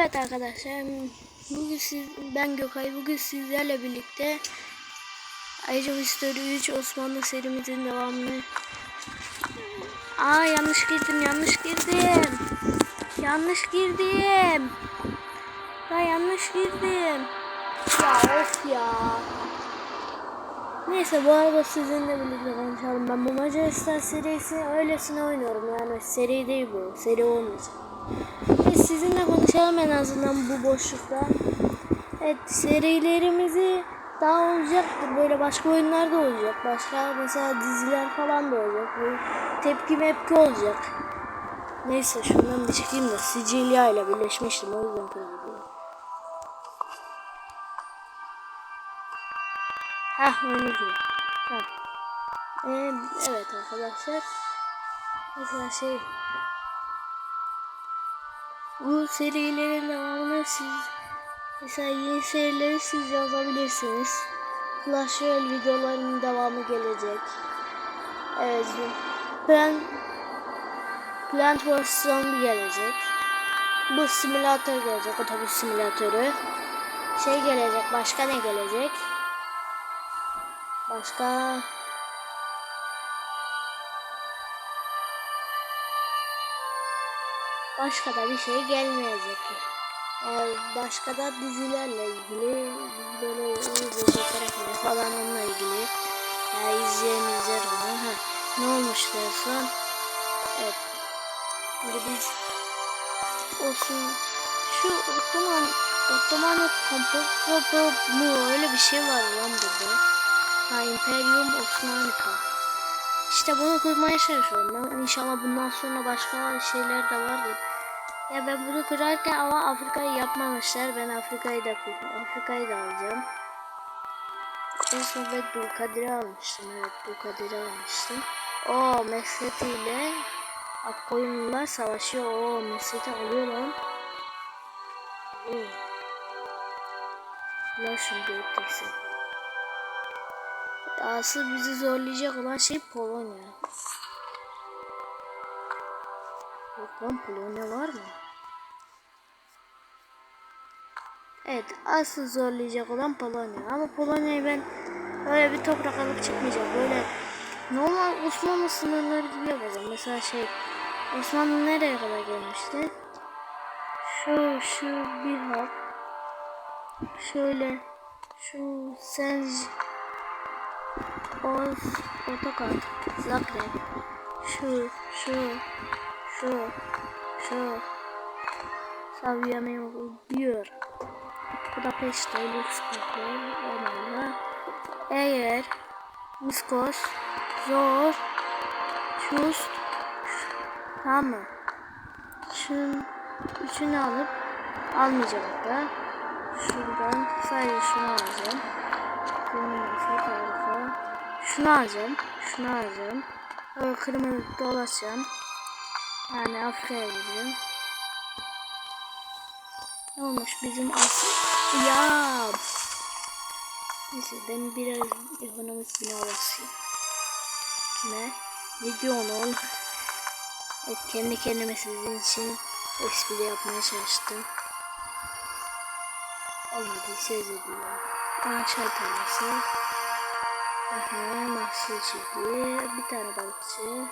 Evet arkadaşlar bugün siz ben Gökay bugün sizlerle birlikte of History 3 Osmanlı serimizin devamını Aa yanlış girdim yanlış girdim Yanlış girdim Ya yanlış girdim Ya of ya Neyse bu arada sizinle birlikte konuşalım. Ben bu Macaristan serisi öylesine oynuyorum yani seri değil bu. Seri olmayacak. Biz sizinle konuşalım en azından bu boşlukta. Evet serilerimizi daha olacaktır. Böyle başka oyunlar da olacak. Başka mesela diziler falan da olacak. Böyle tepki mepki olacak. Neyse şundan bir çekeyim de Sicilya ile birleşmiştim. O yüzden böyle Hah öyle. Tamam. Ee, evet arkadaşlar. Mesela şey bu serilerin devamını siz mesela yeni serileri siz yazabilirsiniz. Clash Royale videolarının devamı gelecek. Evet. Plan Plant vs Zombie gelecek. Bu simülatör gelecek. Otobüs simülatörü. Şey gelecek. Başka ne gelecek? Başka Başka da bir şey gelmeyecek. Yani başka da dizilerle ilgili böyle izleyecekler falan onunla ilgili. Yani izleyen izler onu. Ha, ne olmuştu en son? Evet. Şimdi biz olsun şu Ottoman Ottoman Komplo mu öyle bir şey var lan burada. Ha Imperium Osmanica. İşte bunu kurmaya çalışıyorum. Ben inşallah bundan sonra başka şeyler de vardır. Ya ben bunu kurarken ama Afrika'yı yapmamışlar. Ben Afrika'yı da kurdum. Afrika'yı da alacağım. En son ben Dulkadir'i almıştım. Evet Dulkadir'i almıştım. O Mesut ile Akkoyunlular savaşıyor. O Mesut'u alıyor lan. Lan şunu götürsün. Asıl bizi zorlayacak olan şey Polonya. Yok lan Polonya var mı? Evet asıl zorlayacak olan Polonya. Ama Polonya'yı ben böyle bir toprak alıp çıkmayacağım. Böyle normal Osmanlı sınırları gibi yapacağım. Mesela şey Osmanlı nereye kadar gelmişti? Şu şu bir hap. Şöyle şu sen Oz Otokar Zagreb şu şu şu şu Savyame diyor. Budapeşte Lüksburg'da onlarla eğer Miskos zor Şust tamam? Şun üçünü alıp almayacağım hatta. Şuradan sadece şunu alacağım. Şunu alacağım. Şunu alacağım. Böyle kırmızı dolaşacağım. Yani Afrika'ya gideceğim. Ne olmuş bizim as ya Neyse ben biraz ekonomik bina basayım. Kime? Ne diyorsun oğlum? Evet, kendi kendime sizin için espri yapmaya çalıştım. Olmadıysa dilerim. Ağaçlar tanesi. Aha, mahsul çiftliği. Bir tane balıkçı.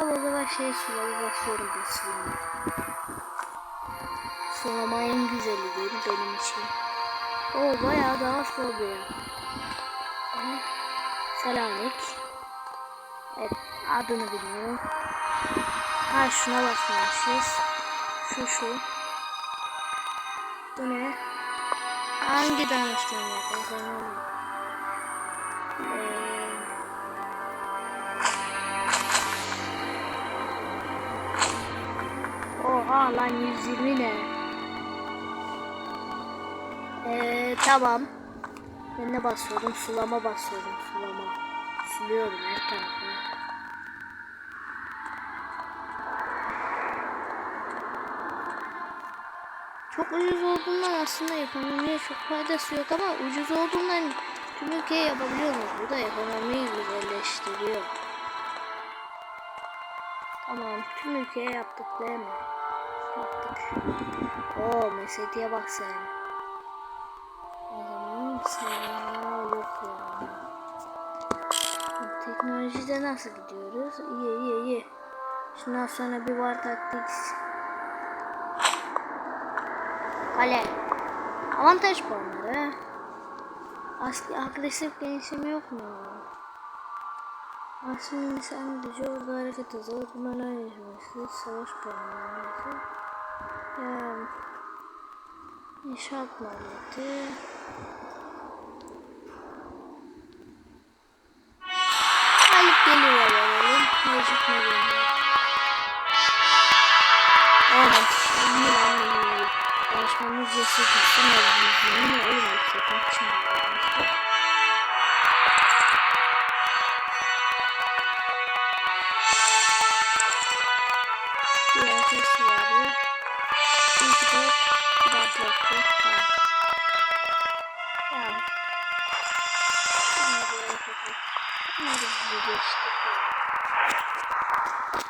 Ama o zaman şey suları basıyorum ben sularına. Sulama en güzelidir benim için. O bayağı daha soruyor. Selanik. Evet adını bilmiyorum. Ha şuna basmışız. Şu şu. Bu ne? Hangi danıştan yapalım? Ee, Oha lan 120 ne? Ee, tamam. Ben ne basıyorum? Sulama basıyorum. Sulama. Suluyorum her tarafı. Çok ucuz olduğundan aslında ekonomiye çok faydası yok ama ucuz olduğundan tüm ülkeye yapabiliyoruz. Bu da ekonomiyi güzelleştiriyor. Tamam tüm ülkeye yaptık değil mi? Yaptık. Oo mesletiye bak sen. O zaman sana yok ya. Teknolojide nasıl gidiyoruz? İyi iyi iyi. Şundan sonra bir var taktik. Kale. Avantaj puanları. Asli agresif genişleme yok mu? Aslında sen gücü orada hareket hızı, okumalar yaşaması, savaş puanları. Devam. İnşaat maliyeti. Ayıp geliyor alalım. Mecik ne geliyor? Ama şimdi ben de Danışmanımız yaşadık. Ama ben de öyle bir şey.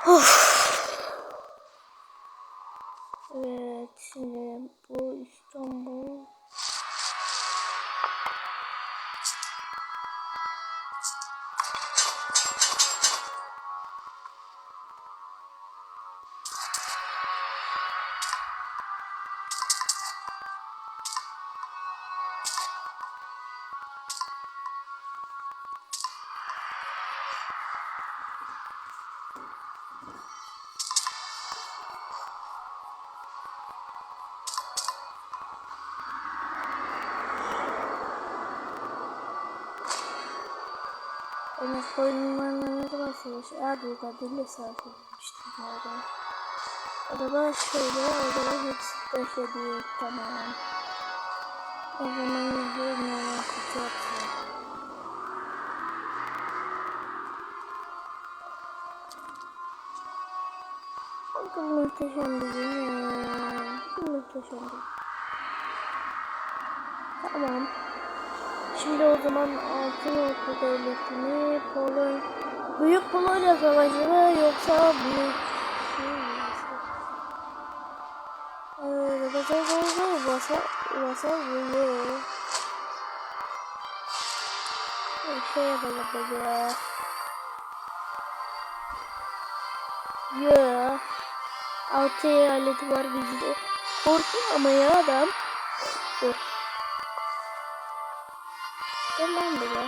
Of. Ama koyunlarla ne kadar savaş? Büyük adıyla savaş edilmiştir galiba. Da şöyle, da hepsi beş ediyor. Tamam. O zaman yazıyorum ya. Kutu muhteşem bir gün ya. Muhteşem bir gün. Tamam. Şimdi o zaman Altın Ordu Devleti'ni Polon Büyük Polonya Savaşı mı yoksa Büyük Evet, basa basa basa basa vuruyor. Bir şey yapalım böyle. Ya. Altı eyaleti var bizde. Korkuyor ama ya adam. Dur. İşte ben böyle.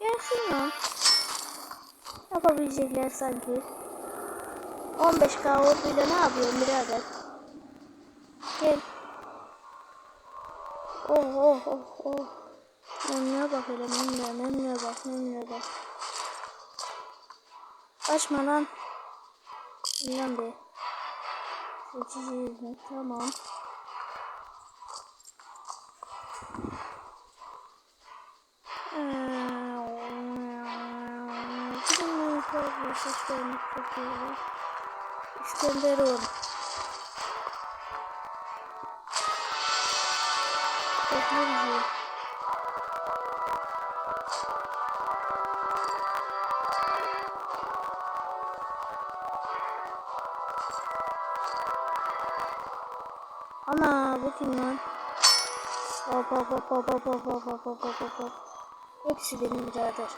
Gelsinler. Yapabilecekler sanki. 15 k orduyla ne yapıyorum birader? Gel. Oh oh oh oh. Memnun'a bak hele memnun'a memnun'a bak memnun'a bak. Açma lan. Lan be. Seçici hizmet tamam. Teknoloji. Ana bu kim lan? Hop hop hop hop hop hop hop hop hop hop hop. Hepsi benim birader.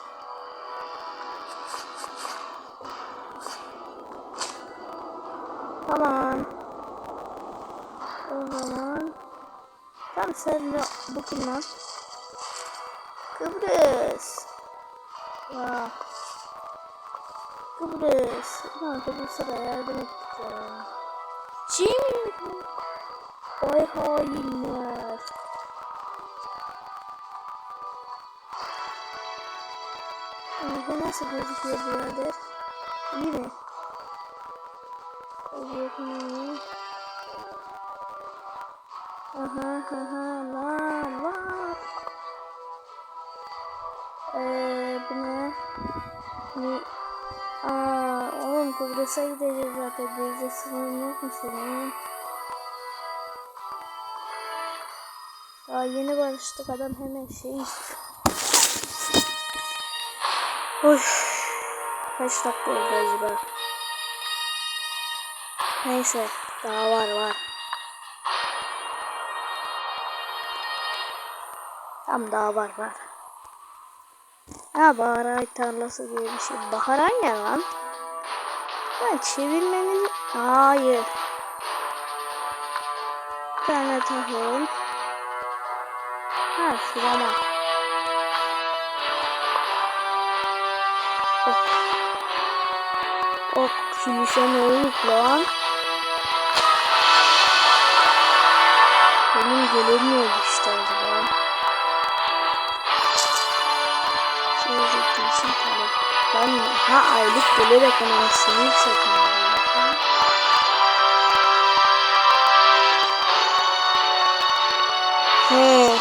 Tamam. O zaman Tam bu kim lan? Kıbrıs. Ya. Kıbrıs. Ha, Kıbrıs'a da yardım edeceğim. Çin. Vay hainler. Bu nasıl gözüküyor birader? İyi mi? Bakayım. Aha aha lan lan. Eee bu ne? Ne? Aa oğlum Kıbrıs'a gideceğiz zaten. Denizde sınırın yok mu senin? Daha yeni barıştık adam hemen şey. Oy. Kaç dakika oldu acaba? Neyse daha var var. Tam daha var var. Ha baharay tarlası gibi bir şey. Baharay ne lan? Ben çevirmemiz... Hayır. Bir tane tahıl. Ha sulama. Oh. Oh kilise ne olmuş lan? Benim gelemiyor için talep. Ben ha aylık gelir ekonomisini yükseltmem. He.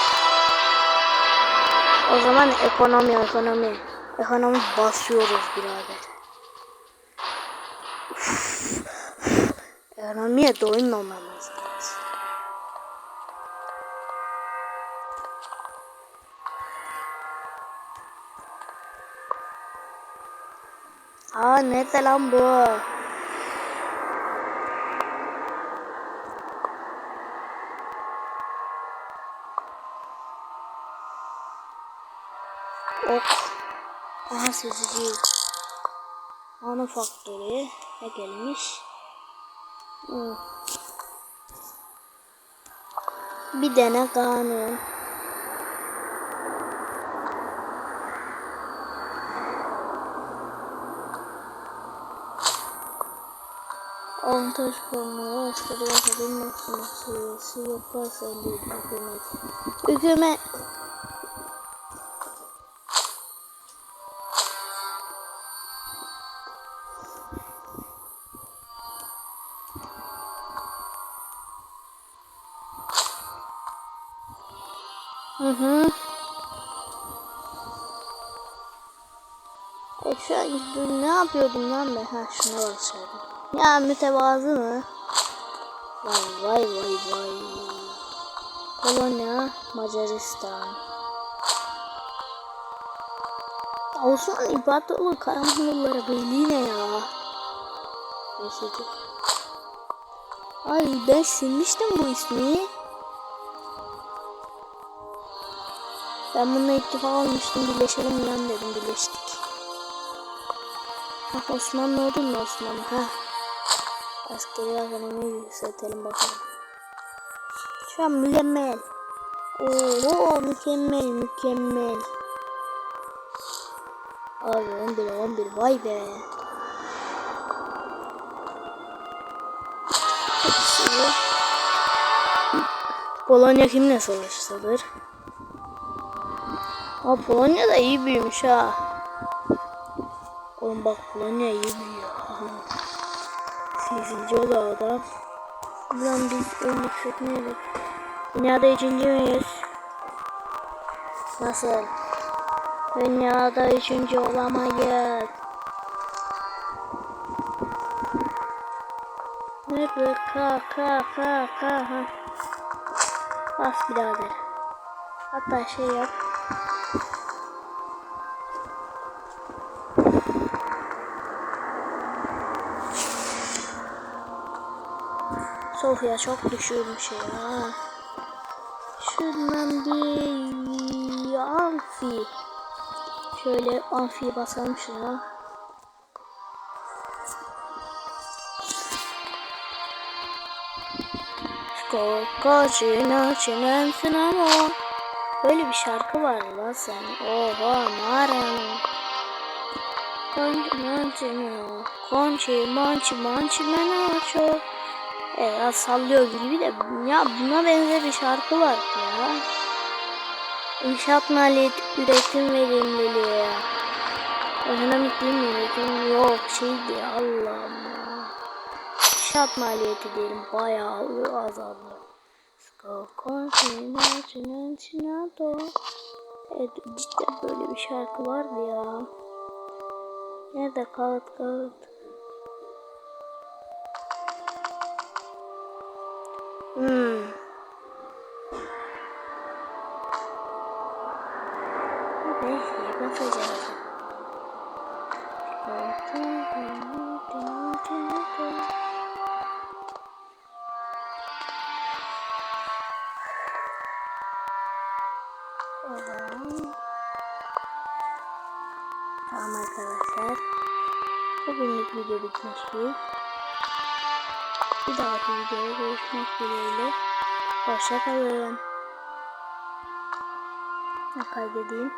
O zaman ekonomi ekonomi. Ekonomi basıyoruz birader. Ekonomiye doyunmamamız lazım. Aa nerede lan bu? Ok. Aha sezici. Ana faktörü ne gelmiş? Hmm. Bir tane kanun. Avantaj puanları askeri yakadın maksimum seviyesi yaparsa değil hükümet. Hükümet. Hı hı. E şu an ne yapıyordum lan ben? Ha şuna basıyordum. Ya mütevazı mı? Vay vay vay vay. Polonya, Macaristan. Osmanlı İmparatorluğu Karamanlıları belli ne ya? Neyse ki. Ay ben silmiştim bu ismi. Ben bununla ittifak almıştım. Birleşelim yan dedim. Birleştik. Ha Osmanlı oldun mu Osmanlı? Ha. Askeri ekonomiyi yükseltelim bakalım. Şu an mükemmel. Oo mükemmel mükemmel. Abi 11 11 vay be. Polonya kimle savaştadır? Aa Polonya da iyi büyümüş ha. Oğlum bak Polonya iyi büyüyor. Sekizinci o da adam. Buradan biz yüksek neydi? Dünyada üçüncü müyüz? Nasıl? Dünyada üçüncü olamayız. Nerede? Ka ka ka ka. Bas birader. Hatta şey yap. Sofya çok düşürmüş ya. Şuradan bir amfi. Şöyle amfiye basalım şuna. Koko çiğne çiğne sinema. Böyle bir şarkı var lan sen. Oha mağaranın. Konci manci meno. Konci manci manci meno çok. Evet sallıyor gibi de ya buna benzer bir şarkı var ya. İnşaat maliyeti üretim verimliliği ya. Ekonomik değil mi üretim yok şeydi Allah'ım ya. İnşaat maliyeti diyelim bayağı azaldı. Evet cidden böyle bir şarkı vardı ya. Nerede kağıt kağıt? Hmm. Tamam arkadaşlar. Bugünlük video bitmiştir. Bir dahaki videoda görüşmek dileğiyle. Hoşça kalın. Kaydedeyim.